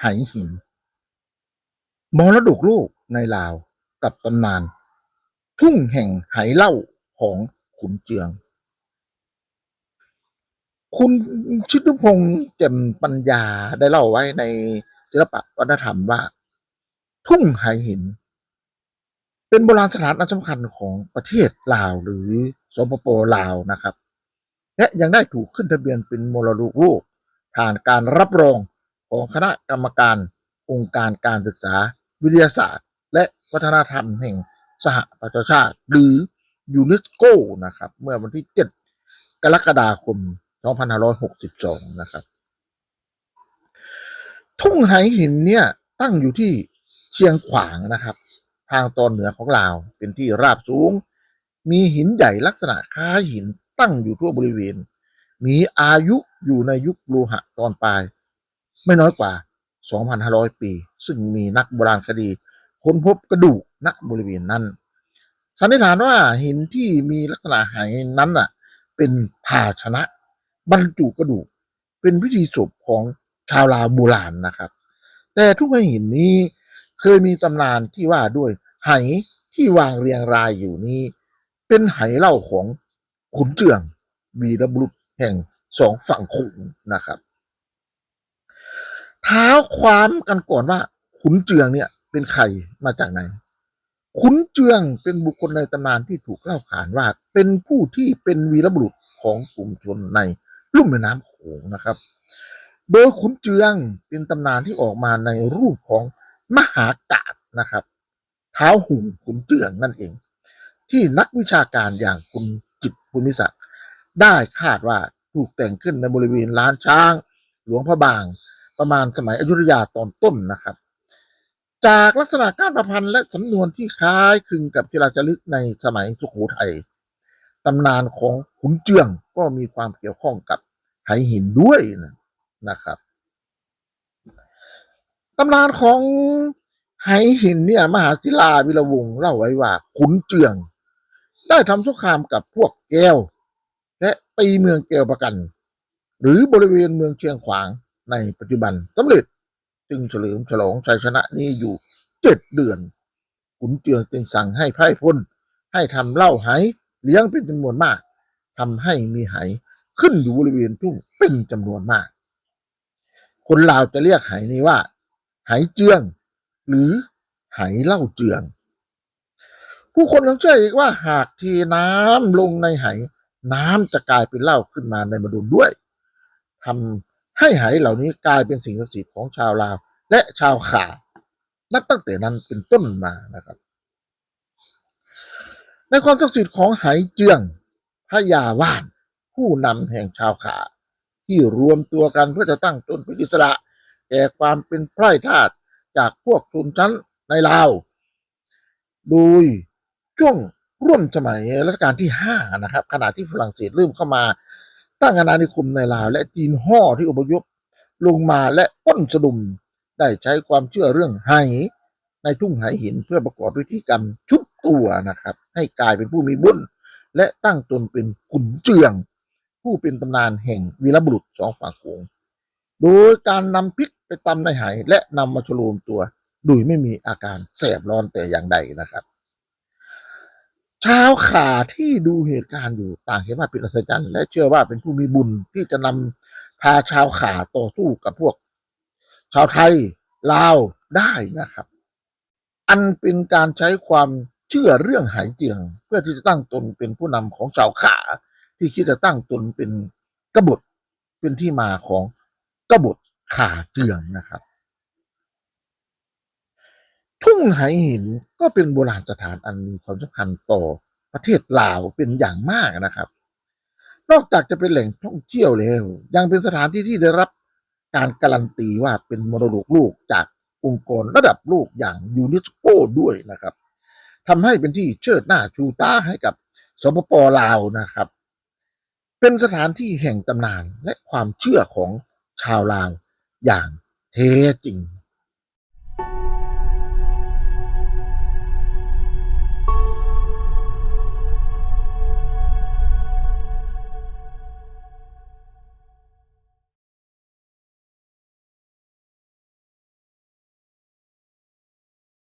ไหหินมรดกโลกในลาวกับตำนาน ทุ่งแห่งไหเล่าของขุนเจือง คุณชิตุพงษ์แจ่มปัญญาได้เล่าไว้ในศิลปะวัฒนธรรมว่า ทุ่งไหหิน เป็นโบราณสถานอันสำคัญของประเทศลาวหรือสปปลาวนะครับ และยังได้ถูกขึ้นทะเบียนเป็นมรดกโลกผ่านการรับรอง ของคณะกรรมการองค์การการศึกษาวิทยาศาสตร์ และวัฒนธรรมแห่งสหประชาชาติ หรือยูเนสโกนะครับ เมื่อวันที่ 7 กรกฎาคม 2562 นะครับ ทุ่งไหหินเนี่ยตั้งอยู่ที่เชียงขวางนะครับ ทางตอนเหนือของลาวเป็นที่ราบสูง มีหินใหญ่ลักษณะคล้ายหินตั้งอยู่ทั่วบริเวณ มีอายุอยู่ในยุคโลหะตอนปลาย ไม่น้อยกว่า 2,500 ปี ซึ่งมีนักโบราณคดี ค้นพบกระดูกณบริเวณนั้น สันนิษฐานว่าหินที่มีลักษณะไหนั้นน่ะ เป็นภาชนะ บรรจุกระดูก เป็นพิธีศพของชาวลาวโบราณนะครับ แต่ทุกหินนี้เคยมีตำนานที่ว่าด้วยไหที่วางเรียงรายอยู่นี้ เป็นไหเล่าของขุนเจืองวีรบุรุษแห่งสองฝั่งขุนนะครับ ท้าความกันก่อนว่า ขุนเจืองเนี่ย เป็นใครมาจากไหน ขุนเจืองเป็นบุคคลในตำนานที่ถูกเล่าขานว่า เป็นผู้ที่เป็นวีรบุรุษของกลุ่มชนในลุ่มแม่น้ำโขงนะครับ โดยขุนเจืองเป็นตำนานที่ออกมาในรูปของมหากาศนะครับเท้าหุ่งขุนเจืองนั่นเอง ที่นักวิชาการอย่างคุณจิตภูมิศักดิ์ได้คาดว่าถูกแต่งขึ้นในบริเวณล้านช้าง หลวงพระบาง ประมาณสมัยอยุธยาตอนต้นนะครับ จากลักษณะการประพันธ์และสำนวนที่คล้ายคลึงกับที่เราจะลึกในสมัยสุโขทัยตำนานของขุนเจืองก็มีความเกี่ยวข้องกับไหหินด้วยนะนะครับตำนานของไหหินเนี่ยมหาศิลาวิรวงศ์เล่าไว้ว่าขุนเจือง ได้ทำสงครามกับพวกแก้ว และตีเมืองแก้วประกัน หรือบริเวณเมืองเชียงขวาง ในปัจจุบันสำเร็จจึงเฉลิมฉลองชัยชนะนี้อยู่เจ็ดเดือน ขุนเจืองจึงสั่งให้ไพร่พลให้ทำเหล้าไหเลี้ยงเป็นจำนวนมากทำให้มีไหขึ้นอยู่บริเวณทุ่งเป็นจำนวนมาก คนลาวจะเรียกไหนี้ว่า ไหเจือง หรือไหเหล้าเจือง ผู้คนยังเชื่ออีกว่าหากเทน้ำลงในไหน้ำจะกลายเป็นเหล้าขึ้นมาในบดุลด้วยทำ ให้ไหเหล่านี้กลายเป็นสิ่งศักดิ์สิทธิ์ของชาวลาว และชาวขานับตั้งแต่นั้นเป็นต้นมานะครับ ในความศักดิ์สิทธิ์ของไหเจืองพระยาว่าน ผู้นำแห่งชาวขา ที่รวมตัวกันเพื่อจะตั้งตนเป็นอิสระแก่ความเป็นไพร่ทาสจากพวกชนชั้นในลาว โดยช่วงร่วมสมัยรัชกาลที่ห้านะครับ ขณะที่ฝรั่งเศสเริ่มเข้ามา ตั้งอาณานิคมในลาว และจีนห่อที่อพยพลงมาและป้นสะดุม ได้ใช้ความเชื่อเรื่องไหในทุ่งไหหินเพื่อประกอบพิธีกรรมชุบตัวนะครับ ให้กลายเป็นผู้มีบุญและตั้งตนเป็นขุนเจือง ผู้เป็นตำนานแห่งวีรบุรุษสองฝั่งโขงโดยการนำพริกไปตำในไหและนำมาฉโลมตัว โดยไม่มีอาการแสบร้อนแต่อย่างใดนะครับ ชาวขาที่ดูเหตุการณ์อยู่ต่างเห็นว่าเป็นอัศจรรย์ และเชื่อว่าเป็นผู้มีบุญที่จะนำพาชาวขาต่อสู้กับพวก ชาวไทยลาวได้นะครับ อันเป็นการใช้ความเชื่อเรื่องหายเจียง เพื่อที่จะตั้งตนเป็นผู้นำของชาวขาที่คิดจะตั้งตนเป็นกบฏเป็นที่มาของกบฏขาเจืองนะครับ ทุ่งไหหินก็เป็นโบราณสถานอันมีความสำคัญต่อประเทศลาวเป็นอย่างมากนะครับ นอกจากจะเป็นแหล่งท่องเที่ยวแล้ว ยังเป็นสถานที่ที่ได้รับการการันตีว่าเป็นมรดกโลกจากองค์กรระดับโลกอย่างยูเนสโกด้วยนะครับทำให้เป็นที่เชิดหน้าชูตาให้กับสปปลาวนะครับ เป็นสถานที่แห่งตำนานและความเชื่อของชาวลาวอย่างแท้จริง